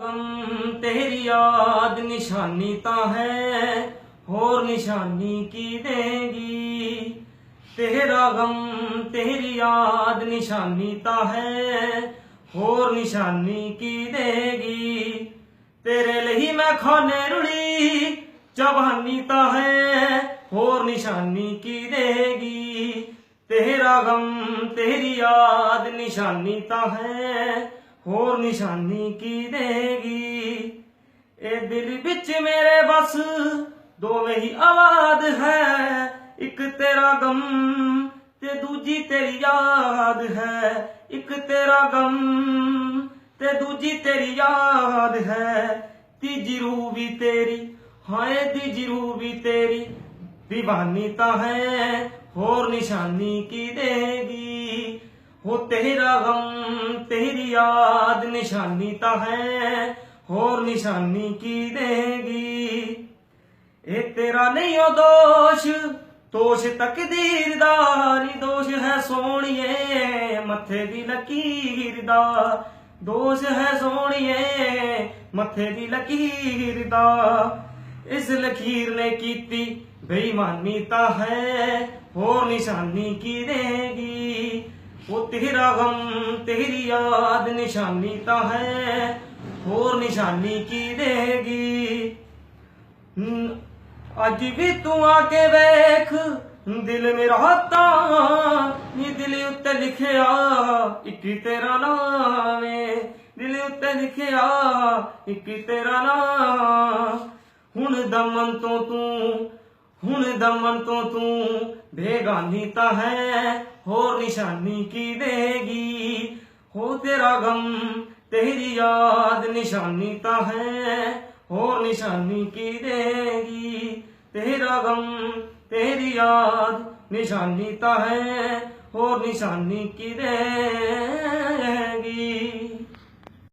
ਗਮ ਤੇਰੀ ਯਾਦ ਨਿਸ਼ਾਨੀ ਤਾਂ ਹੈ ਹੋਰ ਨਿਸ਼ਾਨੀ ਕੀ ਦੇਗੀ ਤੇਰਾ ਗਮ ਤੇਰੀ ਯਾਦ ਨਿਸ਼ਾਨੀ ਤਾਂ ਹੈ ਹੋਰ ਨਿਸ਼ਾਨੀ ਕੀ ਦੇਗੀ ਤੇਰੇ ਲਈ ਮੈਂ ਖਾਨੇ ਰੁੜੀ ਜਵਾਨੀ ਤਾਂ ਹੈ ਹੋਰ ਨਿਸ਼ਾਨੀ ਕੀ ਦੇਗੀ ਤੇਰਾ ਗਮ ਤੇਰੀ ਯਾਦ ਨਿਸ਼ਾਨੀ ਤਾਂ ਹੈ ਹੋਰ ਨਿਸ਼ਾਨੀ ਕੀ ਦੇਗੀ? ਇਹ ਦਿਲ ਵਿੱਚ ਮੇਰੇ ਬਸ ਦੋਵੇਂ ਹੀ ਆਵਾਜ਼ ਹੈ। ਇੱਕ ਤੇਰਾ ਗਮ ਤੇ ਦੂਜੀ ਤੇਰੀ ਯਾਦ ਹੈ। ਇੱਕ ਤੇਰਾ ਗਮ ਤੇ ਦੂਜੀ ਤੇਰੀ ਯਾਦ ਹੈ। ਤੀਜੀ ਰੂਹ ਵੀ ਤੇਰੀ, ਹਾਏ ਤੀਜੀ ਰੂਹ ਵੀ ਤੇਰੀ। دیਵਾਨੀ ਤਾਂ ਹੈ, ਹੋਰ ਨਿਸ਼ਾਨੀ ਕੀ ਦੇਗੀ? ਹੋ ਤੇਰਾ ਗਮ, ਤੇਰੀ ਯਾਦ ਨਿਸ਼ਾਨੀ ਤਾਂ ਹੈ, ਹੋਰ ਨਿਸ਼ਾਨੀ ਕੀ ਦੇਗੀ? ਇਹ ਤੇਰਾ ਨਹੀਂ ਉਹ ਦੋਸ਼ ਦੋਸ਼ ਤਕਦੀਰ ਦਾ ਨੀ ਦੋਸ਼ ਹੈ ਸੋਹਣੀਏ, ਮੱਥੇ ਦੀ ਲਕੀਰ ਦਾ। ਦੋਸ਼ ਹੈ ਸੋਹਣੀਏ, ਮੱਥੇ ਦੀ ਲਕੀਰ ਦਾ। ਇਸ ਲਕੀਰ ਨੇ ਕੀਤੀ ਬੇਈਮਾਨੀ ਤਾਂ ਹੈ, ਹੋਰ ਨਿਸ਼ਾਨੀ ਕੀ ਦੇਗੀ? ਉਹ ਤੇਰਾ ਗਮ ਤੇਰੀ ਯਾਦ ਨਿਸ਼ਾਨੀ ਤਾਂ ਹੈ ਹੋਰ ਨਿਸ਼ਾਨੀ ਕੀ ਦੇਗੀ ਅੱਜ ਵੀ ਤੂੰ ਆ ਕੇ ਵੇਖ ਦਿਲ ਮੇਰਾ ਤਾਂ ਨੀ ਦਿਲ ਉੱਤੇ ਲਿਖਿਆ ਇੱਕ ਤੇਰਾ ਨਾਮ ਏ ਦਿਲ ਉੱਤੇ ਲਿਖਿਆ ਇੱਕ ਤੇਰਾ ਨਾਮ ਹੁਣ ਦਮਨ ਤੋਂ ਤੂੰ ਹੁਣ ਦਮਨ ਤੋਂ ਤੂੰ ਬੇਗਾਨੀ ਤਾਂ ਹੈ, ਹੋਰ ਨਿਸ਼ਾਨੀ ਕੀ ਦੇਗੀ? ਹੋ ਤੇਰਾ ਗਮ, ਤੇਰੀ ਯਾਦ ਨਿਸ਼ਾਨੀ ਤਾਂ ਹੈ, ਹੋਰ ਨਿਸ਼ਾਨੀ ਕੀ ਦੇਗੀ? ਤੇਰਾ ਗਮ, ਤੇਰੀ ਯਾਦ ਨਿਸ਼ਾਨੀ ਤਾਂ ਹੈ, ਹੋਰ ਨਿਸ਼ਾਨੀ ਕੀ ਦੇਗੀ?